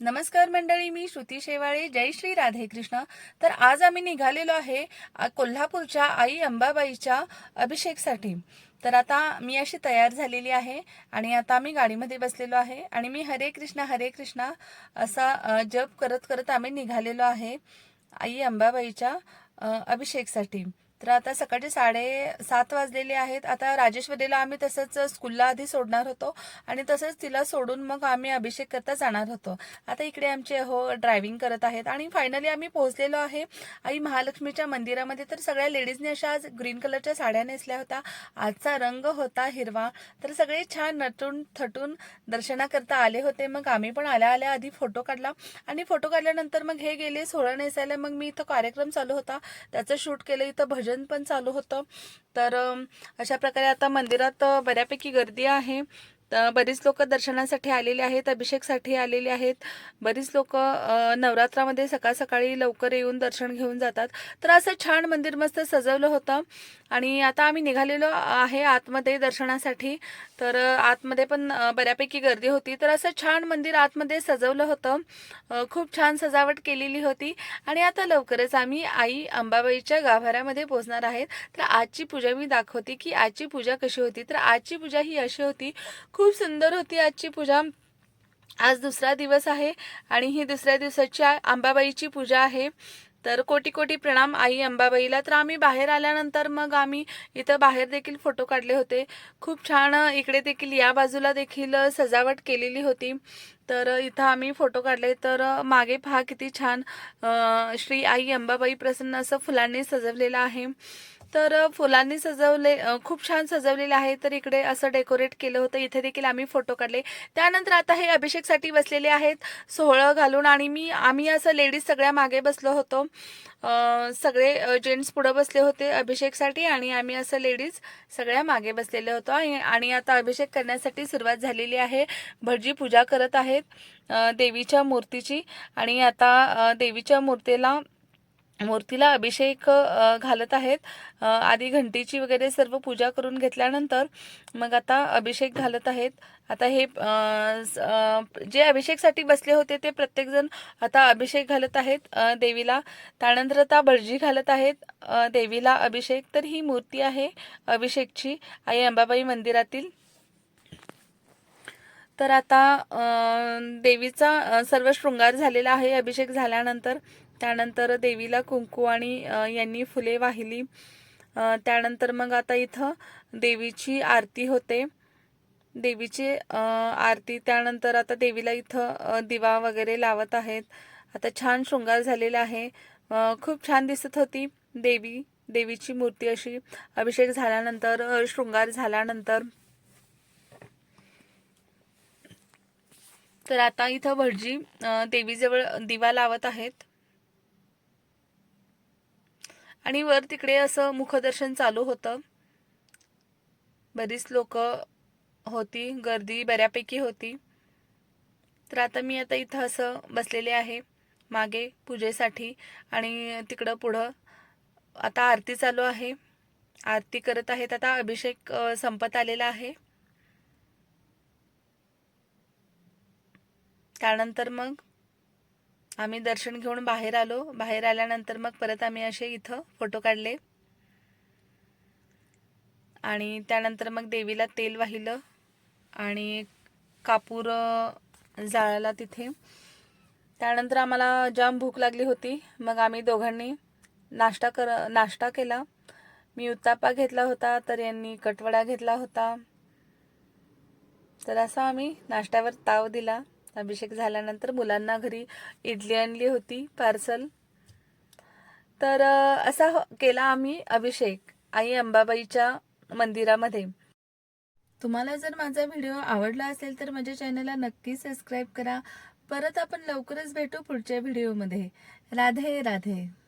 नमस्कार मंडळी मी श्रुती शेवाळे. जय श्री राधे कृष्ण. तर आज आम्ही निघालेलो आहे कोल्हापूरच्या आई अंबाबाईच्या अभिषेकसाठी. तर आता मी अशी तयार झालेली आहे आणि आता आम्ही गाडीमध्ये बसलेलो आहे आणि मी हरे कृष्णा हरे कृष्णा असा जप करत करत आम्ही निघालेलो आहे आई अंबाबाईच्या अभिषेकसाठी. तर आता सकाळचे साडे सात वाजलेले आहेत. आता राजेश्वरीला आम्ही तसंच स्कूलला आधी सोडणार होतो आणि तसंच तिला सोडून मग आम्ही अभिषेक करता जाणार होतो. आता इकडे आमचे हो ड्रायव्हिंग करत आहेत आणि फायनली आम्ही पोहोचलेलो आहे आई महालक्ष्मीच्या मंदिरामध्ये. तर सगळ्या लेडीजने अशा आज ग्रीन कलरच्या साड्या नेसल्या होत्या. आजचा रंग होता हिरवा. तर सगळे छान नटून थटून दर्शनाकरता आले होते. मग आम्ही पण आल्या आल्या आधी फोटो काढला आणि फोटो काढल्यानंतर मग हे गेले सोहळं नेसायला. मग मी इथं कार्यक्रम चालू होता. त्याचं शूट केलं इथं भजन पण चालू होतं. तर अशा प्रकारे आता मंदिरात बऱ्यापैकी गर्दी आहे. तर बरीच लोक दर्शनासाठी आलेले आहेत अभिषेकसाठी आलेले आहेत. बरीच लोक नवरात्रामध्ये सकाळ सकाळी लवकर येऊन दर्शन घेऊन जातात. तर असं छान मंदिर मस्त सजवलं होतं. आणि आता आम्ही निघालेलो आहे आतमध्ये दर्शनासाठी. तर आतमध्ये पण बऱ्यापैकी गर्दी होती. तर असं छान मंदिर आतमध्ये सजवलं होतं. खूप छान सजावट केलेली होती. आणि आता लवकरच आम्ही आई अंबाबाईच्या गाभाऱ्यामध्ये पोहोचणार आहेत. तर आजची पूजा मी दाखवते की आजची पूजा कशी होती. तर आजची पूजा ही अशी होती. खूप सुंदर होती आजची पूजा. आज दुसरा दिवस आहे आणि ही दुसऱ्या दिवसाची आंबाबाईची अंबाबाईची पूजा आहे. तर कोटी कोटी प्रणाम आई अंबाबाईला. तर आम्ही बाहेर आल्यानंतर मग आम्ही इथं बाहेर देखील फोटो काढले होते. खूप छान इकडे देखील या बाजूला देखील सजावट केलेली होती. तर इथं आम्ही फोटो काढले. तर मागे पहा किती छान श्री आई अंबाबाई प्रसन्न असं फुलांनी सजवलेलं आहे. तर फुलांनी सजवले खूप छान सजवलेलं आहे. तर इकडे असं डेकोरेट केलं होतं. इथे देखील आम्ही फोटो काढले. त्यानंतर आता हे अभिषेकसाठी बसलेले आहेत. सोहळं घालून आणि मी आम्ही असं लेडीज सगळ्या मागे बसलो होतो. सगळे जेंट्स पुढं बसले होते अभिषेकसाठी आणि आम्ही असं लेडीज सगळ्या मागे बसलेले होतो. आणि आता अभिषेक करण्यासाठी सुरुवात झालेली आहे. भटजी पूजा करत आहेत देवीच्या मूर्तीची. आणि आता देवीच्या मूर्तीला मूर्तीला अभिषेक घालत आहेत. आधी घंटीची वगैरे सर्व पूजा करून घेतल्यानंतर मग आता अभिषेक घालत आहेत. आता हे जे अभिषेकसाठी बसले होते ते प्रत्येकजण आता अभिषेक घालत आहेत. देवीला त्यानंतर आता भटजी घालत आहेत. देवीला अभिषेक तर ही मूर्ती आहे अभिषेकची आई अंबाबाई मंदिरातील. तर आता देवीचा सर्व शृंगार झालेला आहे. अभिषेक झाल्यानंतर त्यानंतर देवीला कुंकू आणि यांनी फुले वाहिली. त्यानंतर मग आता इथं देवीची आरती होते. देवीची आरती त्यानंतर आता देवीला इथं दिवा वगैरे लावत आहेत. आता छान शृंगार झालेला आहे. खूप छान दिसत होती देवी देवीची मूर्ती अशी. अभिषेक झाल्यानंतर शृंगार झाल्यानंतर. तर आता इथं भटजी देवीजवळ दिवा लावत आहेत. आणि वर तिकडे असं मुखदर्शन चालू होतं. बरीच लोक होती गर्दी बऱ्यापैकी होती. तर आता मी आता इथं असं बसलेले आहे मागे पूजेसाठी आणि तिकडं पुढं आता आरती चालू आहे. आरती करत आहेत आता अभिषेक संपत आलेला आहे. त्यानंतर मग आम्ही दर्शन घेऊन बाहेर आलो. बाहेर आल्यानंतर मग परत आम्ही असे इथं फोटो काढले. आणि त्यानंतर मग देवीला तेल वाहिलं आणि कापूर जाळला तिथे. त्यानंतर आम्हाला जाम भूक लागली होती. मग आम्ही दोघांनी नाश्ता कर नाश्ता केला. मी उत्तापा घेतला होता तर यांनी कटवडा घेतला होता. तर असा आम्ही नाश्त्यावर ताव दिला. अभिषेक झाल्यानंतर मुलांना घरी इडली आणली होती पार्सल. तर असा हो- केला आम्ही अभिषेक आई अंबाबाईच्या मंदिरामध्ये. तुम्हाला जर माझा व्हिडिओ आवडला असेल तर माझ्या चॅनलला नक्की सबस्क्राईब करा. परत आपण लवकरच भेटू पुढच्या व्हिडिओमध्ये. राधे राधे.